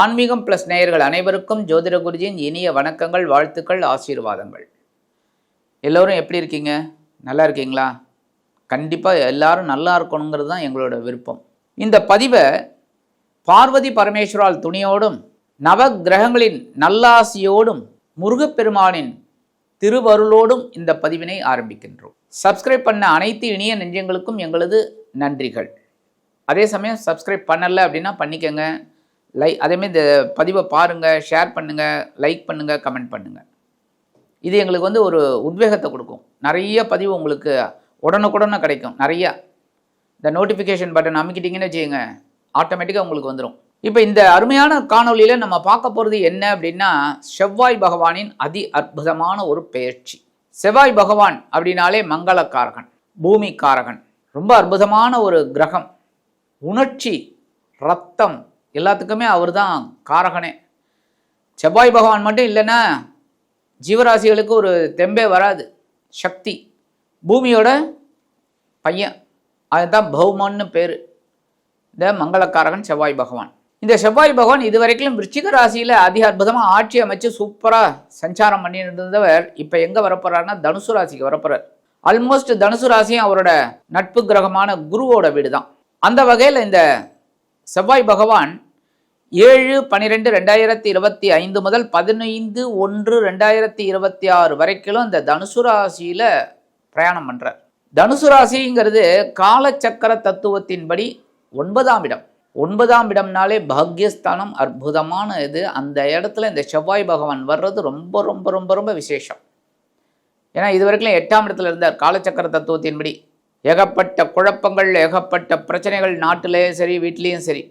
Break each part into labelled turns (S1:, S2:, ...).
S1: ஆன்மீகம் பிளஸ் நேயர்கள் அனைவருக்கும் ஜோதிட குருஜியின் இனிய வணக்கங்கள் வாழ்த்துக்கள் ஆசீர்வாதங்கள் எல்லோரும் எப்படி இருக்கீங்க நல்லா இருக்கீங்களா கண்டிப்பாக எல்லாரும் நல்லா இருக்கணுங்கிறது தான் எங்களோட விருப்பம் இந்த பதிவை பார்வதி பரமேஸ்வரால் துணியோடும் நவ கிரகங்களின் நல்லாசியோடும் முருகப்பெருமானின் திருவருளோடும் இந்த பதிவினை ஆரம்பிக்கின்றோம் சப்ஸ்கிரைப் பண்ண அனைத்து இனிய நெஞ்சங்களுக்கும் எங்களது நன்றிகள் அதே சமயம் சப்ஸ்கிரைப் பண்ணலை அப்படின்னா பண்ணிக்கங்க லை அதேமாதிரி இந்த பதிவை பாருங்கள் ஷேர் பண்ணுங்கள் லைக் பண்ணுங்கள் கமெண்ட் பண்ணுங்கள் இது எங்களுக்கு வந்து ஒரு உத்வேகத்தை கொடுக்கும் நிறைய பதிவு உங்களுக்கு உடனுக்குடனே கிடைக்கும் நிறையா இந்த நோட்டிஃபிகேஷன் பட்டன் அமைக்கிட்டிங்கன்னு வச்சுக்கோங்க ஆட்டோமேட்டிக்காக உங்களுக்கு வந்துடும் இப்போ இந்த அருமையான காணொலியில் நம்ம பார்க்க போகிறது என்ன அப்படின்னா செவ்வாய் பகவானின் அதி அற்புதமான ஒரு பெயர்ச்சி செவ்வாய் பகவான் அப்படின்னாலே மங்களக்காரகன் பூமி காரகன் ரொம்ப அற்புதமான ஒரு கிரகம் உணர்ச்சி ரத்தம் எல்லாத்துக்குமே அவர் தான் காரகனே செவ்வாய் பகவான் மட்டும் இல்லைன்னா ஜீவராசிகளுக்கு ஒரு தெம்பே வராது சக்தி பூமியோட பையன் அதுதான் பௌமான்னு பேர் இந்த மங்களக்காரகன் செவ்வாய் பகவான் இந்த செவ்வாய் பகவான் இது வரைக்கும் விருச்சிக ராசியில் அதிக அற்புதமாக ஆட்சி அமைச்சு சூப்பராக சஞ்சாரம் பண்ணிட்டு இருந்தவர் இப்போ எங்கே வரப்போறாருன்னா தனுசு ராசிக்கு வரப்போறார் ஆல்மோஸ்ட் தனுசு ராசியும் அவரோட நட்பு கிரகமான குருவோட வீடு தான் அந்த வகையில் இந்த செவ்வாய் பகவான் ஏழு பனிரெண்டு ரெண்டாயிரத்தி இருபத்தி ஐந்து முதல் பதினைந்து ஒன்று ரெண்டாயிரத்தி இருபத்தி ஆறு வரைக்கும் இந்த தனுசு ராசியில் பிரயாணம் பண்ணுறார் தனுசு ராசிங்கிறது காலச்சக்கர தத்துவத்தின்படி ஒன்பதாம் இடம் ஒன்பதாம் இடம்னாலே பாக்யஸ்தானம் அற்புதமான இது அந்த இடத்துல இந்த செவ்வாய் பகவான் வர்றது ரொம்ப ரொம்ப ரொம்ப ரொம்ப விசேஷம் ஏன்னா இது வரைக்கும் எட்டாம் இடத்துல இருந்தார் காலச்சக்கர தத்துவத்தின்படி ஏகப்பட்ட குழப்பங்கள் ஏகப்பட்ட பிரச்சனைகள் நாட்டிலேயும் சரி வீட்லேயும் சரி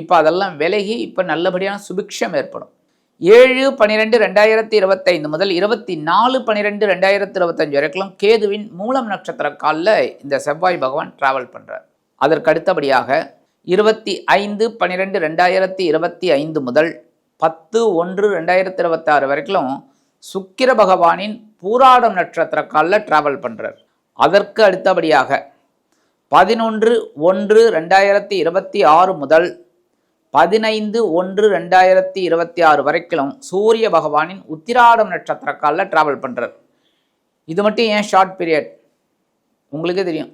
S1: இப்போ அதெல்லாம் விலகி இப்போ நல்லபடியான சுபிக்ஷம் ஏற்படும் ஏழு பன்னிரெண்டு ரெண்டாயிரத்தி இருபத்தைந்து முதல் இருபத்தி நாலு பன்னிரெண்டு ரெண்டாயிரத்தி இருபத்தஞ்சு வரைக்கும் கேதுவின் மூலம் நட்சத்திர காலில் இந்த செவ்வாய் பகவான் டிராவல் பண்ணுறார் அதற்கு அடுத்தபடியாக இருபத்தி ஐந்து பன்னிரெண்டு ரெண்டாயிரத்தி இருபத்தி ஐந்து முதல் பத்து ஒன்று ரெண்டாயிரத்தி இருபத்தாறு வரைக்கும் சுக்கிர பகவானின் பூராடம் நட்சத்திர காலில் டிராவல் பண்ணுறார் அதற்கு அடுத்தபடியாக பதினொன்று ஒன்று ரெண்டாயிரத்தி இருபத்தி ஆறு முதல் பதினைந்து ஒன்று ரெண்டாயிரத்தி இருபத்தி ஆறு வரைக்கும் சூரிய பகவானின் உத்திராடம் நட்சத்திர காலில் ட்ராவல் பண்ணுறார் இது மட்டும் ஏன் ஷார்ட் பீரியட் உங்களுக்கே தெரியும்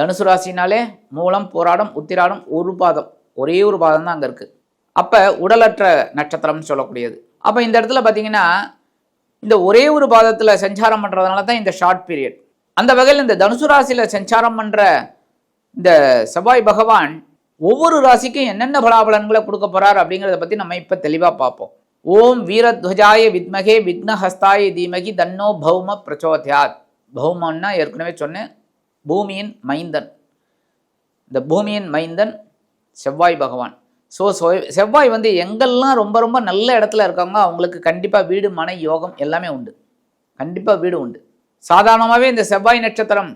S1: தனுசு ராசினாலே மூலம் போராடம் உத்திராடம் ஒரு பாதம் ஒரே ஒரு பாதம் தான் அங்கே இருக்குது அப்போ உடலற்ற நட்சத்திரம்னு சொல்லக்கூடியது அப்போ இந்த இடத்துல பார்த்தீங்கன்னா இந்த ஒரே ஒரு பாதத்தில் சஞ்சாரம் பண்ணுறதுனால தான் இந்த ஷார்ட் பீரியட் அந்த வகையில் இந்த தனுசு ராசியில் சஞ்சாரம் பண்ணுற இந்த செவ்வாய் பகவான் ஒவ்வொரு ராசிக்கும் என்னென்ன பலாபலன்களை கொடுக்க போகிறார் அப்படிங்கிறத பற்றி நம்ம இப்போ தெளிவாக பார்ப்போம் ஓம் வீரத்வஜாய வித்மகே விக்னஹஸ்தாய தீமகி தன்னோ பௌம பிரச்சோத்யாத் பௌமன்னா ஏற்கனவே சொன்னேன் பூமியின் மைந்தன் இந்த பூமியின் மைந்தன் செவ்வாய் பகவான் ஸோ செவ்வாய் வந்து எங்கெல்லாம் ரொம்ப ரொம்ப நல்ல இடத்துல இருக்காங்க அவங்களுக்கு கண்டிப்பாக வீடு மனை யோகம் எல்லாமே உண்டு கண்டிப்பாக வீடு உண்டு சாதாரணமாகவே இந்த செவ்வாய் நட்சத்திரம்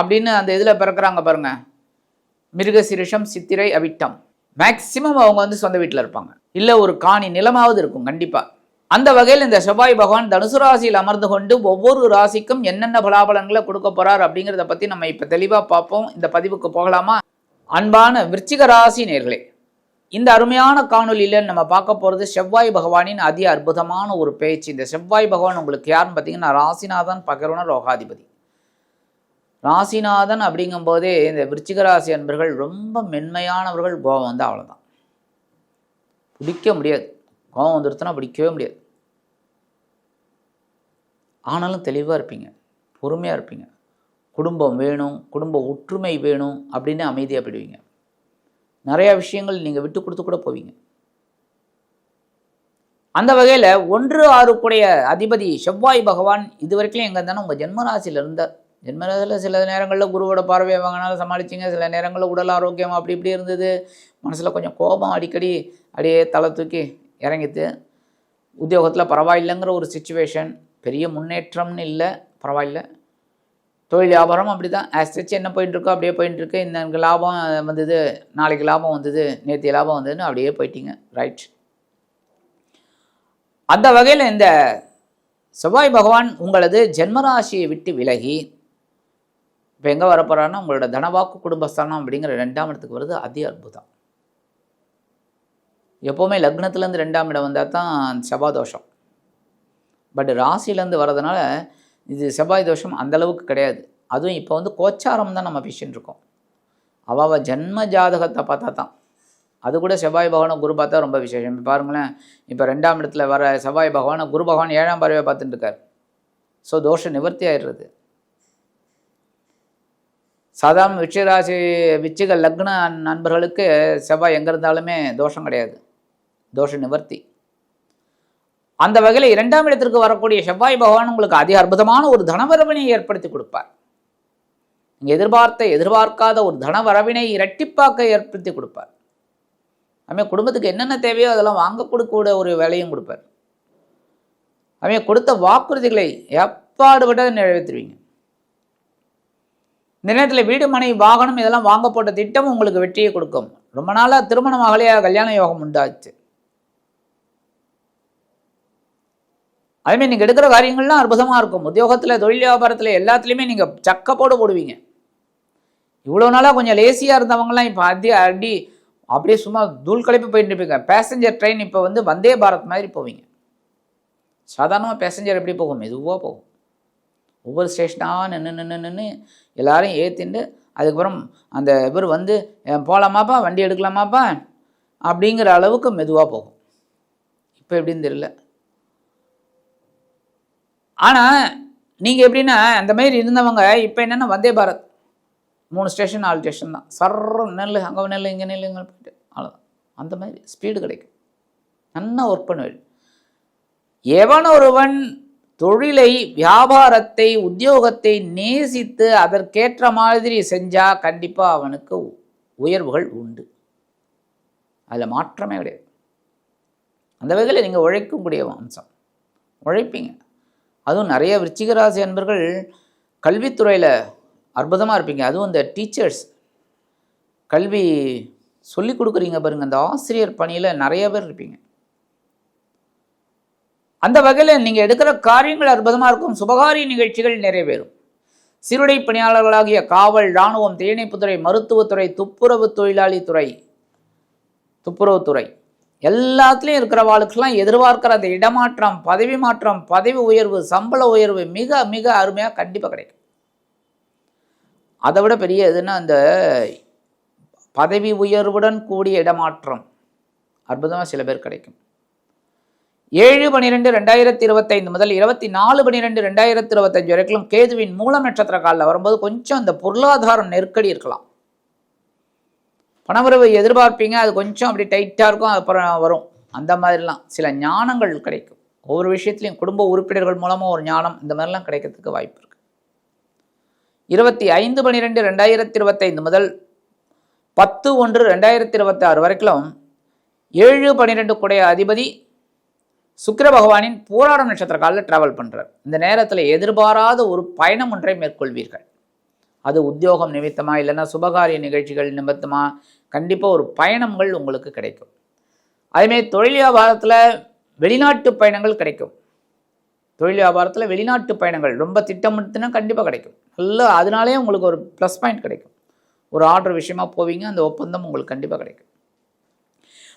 S1: அப்படின்னு அந்த இதில் பிறக்கிறாங்க பாருங்கள் மிருகசிரிஷம் சித்திரை அவிட்டம் மேக்சிமம் அவங்க வந்து சொந்த வீட்டில் இருப்பாங்க இல்லை ஒரு காணி நிலமாவது இருக்கும் கண்டிப்பாக அந்த வகையில் இந்த செவ்வாய் பகவான் தனுசு ராசியில் அமர்ந்து கொண்டு ஒவ்வொரு ராசிக்கும் என்னென்ன பலாபலங்களை கொடுக்க போகிறார் அப்படிங்கிறத பற்றி நம்ம இப்போ தெளிவாக பார்ப்போம் இந்த பதிவுக்கு போகலாமா அன்பான விருச்சிக ராசி நேர்களே இந்த அருமையான காணொலியில் நம்ம பார்க்க போகிறது செவ்வாய் பகவானின் அதி அற்புதமான ஒரு பேச்சு இந்த செவ்வாய் பகவான் உங்களுக்கு யாருன்னு பார்த்தீங்கன்னா ராசிநாதன் பகருண ரோகாதிபதி ராசிநாதன் அப்படிங்கும்போதே இந்த விருச்சிக ராசி அன்பர்கள் ரொம்ப மென்மையானவர்கள் கோபம் வந்து அவ்வளோதான் பிடிக்க முடியாது கோபம் வந்துருத்துனா பிடிக்கவே முடியாது ஆனாலும் தெளிவாக இருப்பீங்க பொறுமையாக இருப்பீங்க குடும்பம் வேணும் குடும்ப ஒற்றுமை வேணும் அப்படின்னு அமைதியாக போயிடுவீங்க நிறையா விஷயங்கள் நீங்கள் விட்டு கொடுத்து கூட போவீங்க அந்த வகையில் ஒன்று ஆறுக்குடைய அதிபதி செவ்வாய் பகவான் இது வரைக்கும் எங்கே இருந்தாலும் உங்கள் ஜென்மராசியில் இருந்த ஜென்மராசியில் சில நேரங்களில் குருவோட பார்வையை வாங்கினாலும் சமாளிச்சிங்க சில நேரங்களில் உடல் ஆரோக்கியம் அப்படி இப்படி இருந்தது மனசில் கொஞ்சம் கோபம் அடிக்கடி அப்படியே தலை தூக்கி இறங்கிது உத்தியோகத்தில் பரவாயில்லைங்கிற ஒரு சுச்சுவேஷன் பெரிய முன்னேற்றம்னு இல்லை பரவாயில்ல தொழில் வியாபாரம் அப்படி தான் ஆஸ்டச் என்ன போயிட்டுருக்கோ அப்படியே போயிட்டுருக்கு இன்னைக்கு லாபம் வந்தது நாளைக்கு லாபம் வந்தது நேற்று லாபம் வந்ததுன்னு அப்படியே போயிட்டீங்க ரைட் அந்த வகையில் இந்த செவ்வாய் பகவான் உங்களது ஜென்மராசியை விட்டு விலகி இப்போ எங்கே வரப்போகிறான்னா உங்களோட தனவாக்கு குடும்பஸ்தானம் அப்படிங்கிற ரெண்டாம் இடத்துக்கு வருது அதி அற்புதம் எப்போவுமே லக்னத்துலேருந்து ரெண்டாம் இடம் வந்தால் தான் செவ்வாதோஷம் பட் ராசிலேருந்து வர்றதுனால இது செவ்வாய் தோஷம் அந்தளவுக்கு கிடையாது அதுவும் இப்போ வந்து கோச்சாரம் தான் நம்ம பேசின்னு இருக்கோம் அவள் ஜென்ம ஜாதகத்தை பார்த்தா தான் அது கூட செவ்வாய் பகவானை குரு பார்த்தா ரொம்ப விசேஷம் இப்போ பாருங்களேன் இப்போ ரெண்டாம் இடத்துல வர செவ்வாய் பகவானை குரு பகவான் ஏழாம் பறவை பார்த்துட்டு இருக்கார் ஸோ தோஷம் நிவர்த்தி ஆயிடுறது சாதாரண விச்சயராசி விச்சிக லக்ன நண்பர்களுக்கு செவ்வாய் எங்கே இருந்தாலுமே தோஷம் கிடையாது தோஷ நிவர்த்தி அந்த வகையில் இரண்டாம் இடத்திற்கு வரக்கூடிய செவ்வாய் பகவான் உங்களுக்கு அதிக அற்புதமான ஒரு தனவரவினை ஏற்படுத்தி கொடுப்பார் நீங்கள் எதிர்பார்த்த எதிர்பார்க்காத ஒரு தனவரவினை இரட்டிப்பாக்க ஏற்படுத்தி கொடுப்பார் அதுமாதிரி குடும்பத்துக்கு என்னென்ன தேவையோ அதெல்லாம் வாங்க கொடுக்கக்கூடிய ஒரு வேலையும் கொடுப்பார் அதுமாதிரி கொடுத்த வாக்குறுதிகளை எப்பாடுபட்ட நிறைவேற்றுவீங்க இந்த நேரத்தில் வீடு மனை வாகனம் இதெல்லாம் வாங்க போட்ட திட்டம் உங்களுக்கு வெற்றியை கொடுக்கும் ரொம்ப நாளாக திருமணம் அகலையாக கல்யாண யோகம் உண்டாச்சு அதுமாதிரி நீங்கள் எடுக்கிற காரியங்கள்லாம் அற்புதமாக இருக்கும் உத்தியோகத்தில் தொழில் வியாபாரத்தில் எல்லாத்துலேயுமே நீங்கள் சக்கப்போடு போடுவீங்க இவ்வளோ நாளாக கொஞ்சம் லேசியாக இருந்தவங்கலாம் இப்போ அடி அடி அப்படியே சும்மா தூள் கழிப்பு போயிட்டு இருப்பீங்க பேசஞ்சர் ட்ரெயின் இப்போ வந்து வந்தே பாரத் மாதிரி போவீங்க சாதாரணமாக பேசஞ்சர் எப்படி போகும் மெதுவாக போகும் ஒவ்வொரு ஸ்டேஷனாக நின்று நின்று நின்று எல்லாரையும் ஏற்றிண்டு அதுக்கப்புறம் அந்த இவர் வந்து போகலாமாப்பா வண்டி எடுக்கலாமாப்பா அப்படிங்கிற அளவுக்கு மெதுவாக போகும் இப்போ எப்படின்னு தெரியல ஆனால் நீங்கள் எப்படின்னா அந்த மாதிரி இருந்தவங்க இப்போ என்னென்னா வந்தே பாரத் மூணு ஸ்டேஷன் நாலு ஸ்டேஷன் தான் சர்ற நெல் அங்கே நெல் இங்கே நெல் இங்கே போயிட்டு அவ்வளோதான் அந்த மாதிரி ஸ்பீடு கிடைக்கும் நல்லா ஒர்க் பண்ணுவேன் எவன் ஒருவன் தொழிலை வியாபாரத்தை உத்தியோகத்தை நேசித்து அதற்கேற்ற மாதிரி செஞ்சால் கண்டிப்பாக அவனுக்கு உயர்வுகள் உண்டு அதில் மாற்றமே கிடையாது அந்த வகையில் நீங்கள் உழைக்கக்கூடிய அம்சம் உழைப்பீங்க அதுவும் நிறைய விருச்சிகராசி அன்பர்கள் கல்வித்துறையில் அற்புதமாக இருப்பீங்க அதுவும் இந்த டீச்சர்ஸ் கல்வி சொல்லி கொடுக்குறீங்க பாருங்கள் அந்த ஆசிரியர் பணியில் நிறைய பேர் இருப்பீங்க அந்த வகையில் நீங்கள் எடுக்கிற காரியங்கள் அற்புதமாக இருக்கும் சுபகாரிய நிகழ்ச்சிகள் நிறைவேறும் சீருடை பணியாளர்களாகிய காவல் இராணுவம் தீயணைப்புத்துறை மருத்துவத்துறை துப்புரவு தொழிலாளி துறை துப்புரவுத்துறை எல்லாத்துலேயும் இருக்கிறவாளுக்கெல்லாம் எதிர்பார்க்கிற அந்த இடமாற்றம் பதவி மாற்றம் பதவி உயர்வு சம்பள உயர்வு மிக மிக அருமையாக கண்டிப்பாக கிடைக்கும் அதை விட பெரிய எதுன்னா அந்த பதவி உயர்வுடன் கூடிய இடமாற்றம் அற்புதமாக சில பேர் கிடைக்கும் ஏழு பனிரெண்டு ரெண்டாயிரத்தி இருபத்தைந்து முதல் இருபத்தி நாலு பனிரெண்டு ரெண்டாயிரத்தி இருபத்தஞ்சு வரைக்கும் கேதுவின் மூல நட்சத்திர காலில் வரும்போது கொஞ்சம் இந்த பொருளாதாரம் நெருக்கடி இருக்கலாம் பணவரவு எதிர்பார்ப்பீங்க அது கொஞ்சம் அப்படி டைட்டாக இருக்கும் அப்புறம் வரும் அந்த மாதிரிலாம் சில ஞானங்கள் கிடைக்கும் ஒவ்வொரு விஷயத்துலையும் குடும்ப உறுப்பினர்கள் மூலமாக ஒரு ஞானம் இந்த மாதிரிலாம் கிடைக்கிறதுக்கு வாய்ப்பு இருக்குது இருபத்தி ஐந்து பனிரெண்டு ரெண்டாயிரத்தி இருபத்தைந்து முதல் பத்து ஒன்று ரெண்டாயிரத்தி இருபத்தாறு வரைக்கும் ஏழு பனிரெண்டு குடைய அதிபதி சுக்கிர பகவானின் போராடம் நட்சத்திர காலில் ட்ராவல் பண்ணுறார் இந்த நேரத்தில் எதிர்பாராத ஒரு பயணம் ஒன்றை மேற்கொள்வீர்கள் அது உத்தியோகம் நிமித்தமாக இல்லைன்னா சுபகாரிய நிகழ்ச்சிகள் நிமித்தமாக கண்டிப்பாக ஒரு பயணங்கள் உங்களுக்கு கிடைக்கும் அதேமாரி தொழில் வியாபாரத்தில் வெளிநாட்டு பயணங்கள் கிடைக்கும் தொழில் வியாபாரத்தில் வெளிநாட்டு பயணங்கள் ரொம்ப திட்டமிட்டுனா கண்டிப்பாக கிடைக்கும் நல்லா அதனாலே உங்களுக்கு ஒரு ப்ளஸ் பாயிண்ட் கிடைக்கும் ஒரு ஆர்டர் விஷயமா போவீங்க அந்த ஒப்பந்தம் உங்களுக்கு கண்டிப்பாக கிடைக்கும்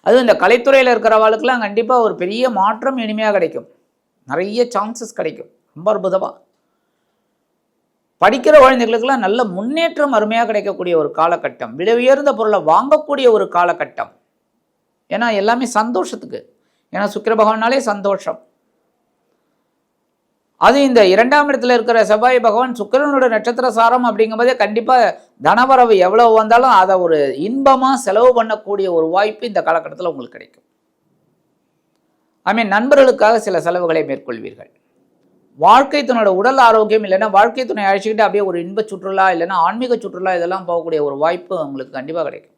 S1: அதுவும் இந்த கலைத்துறையில் இருக்கிறவாளுக்கெல்லாம் கண்டிப்பாக ஒரு பெரிய மாற்றம் இனிமையாக கிடைக்கும் நிறைய சான்சஸ் கிடைக்கும் ரொம்ப அற்புதமாக படிக்கிற குழந்தைகளுக்கெல்லாம் நல்ல முன்னேற்றம் அருமையாக கிடைக்கக்கூடிய ஒரு காலகட்டம் விலை உயர்ந்த பொருளை வாங்கக்கூடிய ஒரு காலகட்டம் ஏன்னா எல்லாமே சந்தோஷத்துக்கு ஏன்னா சுக்கிர பகவானாலே சந்தோஷம் அது இந்த இரண்டாம் இடத்துல இருக்கிற செவ்வாய் பகவான் சுக்கரனோட நட்சத்திர சாரம் அப்படிங்கும்போதே கண்டிப்பாக தனவரவு எவ்வளோ வந்தாலும் அதை ஒரு இன்பமாக செலவு பண்ணக்கூடிய ஒரு வாய்ப்பு இந்த காலகட்டத்தில் உங்களுக்கு கிடைக்கும் ஐ மீன் நண்பர்களுக்காக சில செலவுகளை மேற்கொள்வீர்கள் வாழ்க்கை தன்னோட உடல் ஆரோக்கியம் இல்லைன்னா வாழ்க்கை துணை அழைச்சிக்கிட்டு அப்படியே ஒரு இன்ப சுற்றுலா இல்லைன்னா ஆன்மீக சுற்றுலா இதெல்லாம் போகக்கூடிய ஒரு வாய்ப்பு உங்களுக்கு கண்டிப்பாக கிடைக்கும்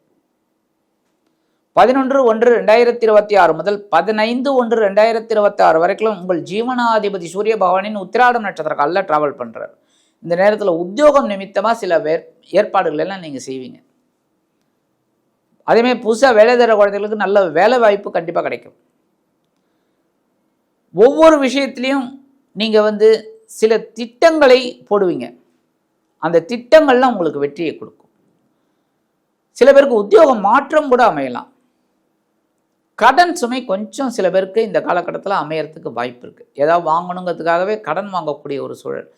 S1: பதினொன்று ஒன்று ரெண்டாயிரத்தி இருபத்தி ஆறு முதல் பதினைந்து ஒன்று ரெண்டாயிரத்தி இருபத்தி ஆறு வரைக்கும் உங்கள் ஜீவனாதிபதி சூரிய பகவானின் உத்திராடம் நட்சத்திர காலில் ட்ராவல் பண்ணுறாரு இந்த நேரத்தில் உத்தியோகம் நிமித்தமாக சில ஏற்பாடுகள் எல்லாம் நீங்கள் செய்வீங்க அதேமாதிரி புதுசாக வேலை தர குழந்தைகளுக்கு நல்ல வேலை வாய்ப்பு கண்டிப்பாக கிடைக்கும் ஒவ்வொரு விஷயத்துலேயும் நீங்கள் வந்து சில திட்டங்களை போடுவீங்க அந்த திட்டங்கள்லாம் உங்களுக்கு வெற்றியை கொடுக்கும் சில பேருக்கு உத்தியோகம் மாற்றம் கூட அமையலாம் கடன் சுமை கொஞ்சம் சில பேருக்கு இந்த காலகட்டத்தில் அமையறதுக்கு வாய்ப்பு இருக்குது ஏதாவது வாங்கணுங்கிறதுக்காகவே கடன் வாங்கக்கூடிய ஒரு சூழல்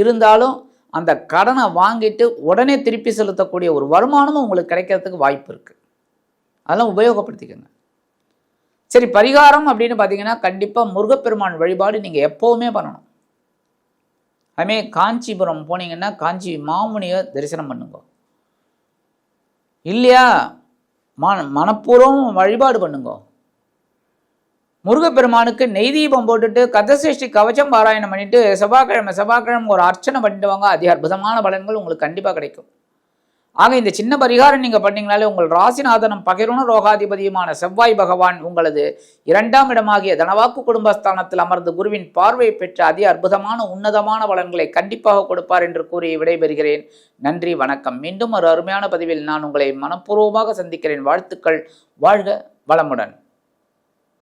S1: இருந்தாலும் அந்த கடனை வாங்கிட்டு உடனே திருப்பி செலுத்தக்கூடிய ஒரு வருமானமும் உங்களுக்கு கிடைக்கிறதுக்கு வாய்ப்பு இருக்குது அதெல்லாம் உபயோகப்படுத்திக்கோங்க சரி பரிகாரம் அப்படின்னு பார்த்தீங்கன்னா கண்டிப்பாக முருகப்பெருமான் வழிபாடு நீங்கள் எப்போவுமே பண்ணணும் அதுமாரி காஞ்சிபுரம் போனீங்கன்னா காஞ்சி மாமுனியை தரிசனம் பண்ணுங்க இல்லையா மன மனப்பூர்வம் வழிபாடு பண்ணுங்க முருகப்பெருமானுக்கு நெய் தீபம் போட்டுட்டு கதசேஷ்டி கவச்சம் பாராயணம் பண்ணிட்டு செவ்வாய்க்கிழமை செவ்வாய்க்கிழமை ஒரு அர்ச்சனை பண்ணிட்டு வாங்க அதிக அற்புதமான பலன்கள் உங்களுக்கு கண்டிப்பாக கிடைக்கும் ஆக இந்த சின்ன பரிகாரம் நீங்கள் பண்ணீங்கனாலே உங்கள் ராசிநாதனம் பகிரண ரோகாதிபதியுமான செவ்வாய் பகவான் உங்களது இரண்டாம் இடமாகிய தனவாக்கு குடும்பஸ்தானத்தில் அமர்ந்து குருவின் பார்வை பெற்ற அதி அற்புதமான உன்னதமான பலன்களை கண்டிப்பாக கொடுப்பார் என்று கூறி விடைபெறுகிறேன் நன்றி வணக்கம் மீண்டும் ஒரு அருமையான பதிவில் நான் உங்களை மனப்பூர்வமாக சந்திக்கிறேன் வாழ்த்துக்கள் வாழ்க வளமுடன்